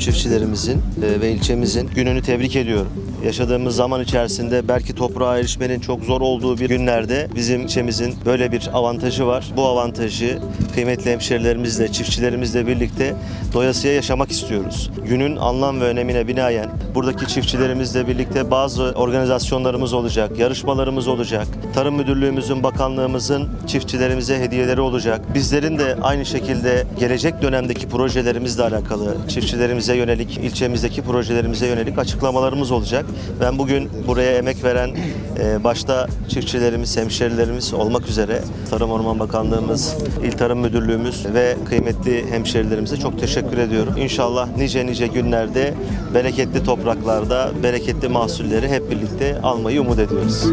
çiftçilerimizin e, ve ilçemizin gününü tebrik ediyorum. Yaşadığımız zaman içerisinde belki toprağa erişmenin çok zor olduğu bir günlerde bizim ilçemizin böyle bir avantajı var. Bu avantajı kıymetli hemşerilerimizle, çiftçilerimizle birlikte doyasıya yaşamak istiyoruz. Günün anlam ve önemine binaen buradaki çiftçilerimizle birlikte bazı organizasyonlarımız olacak, yarışmalarımız olacak. Tarım Müdürlüğümüzün, bakanlığımızın çiftçilerimize hediyeleri olacak. Bizlerin de aynı şekilde gelecek dönemdeki projelerimizle alakalı çiftçilerimize yönelik, ilçemizdeki projelerimize yönelik açıklamalarımız olacak. Ben bugün buraya emek veren e, başta çiftçilerimiz, hemşerilerimiz olmak üzere Tarım Orman Bakanlığımız, İl Tarım Müdürlüğümüz ve kıymetli hemşerilerimize çok teşekkür ediyorum. İnşallah nice nice günlerde bereketli topraklarda bereketli mahsulleri hep birlikte almayı umut ediyoruz.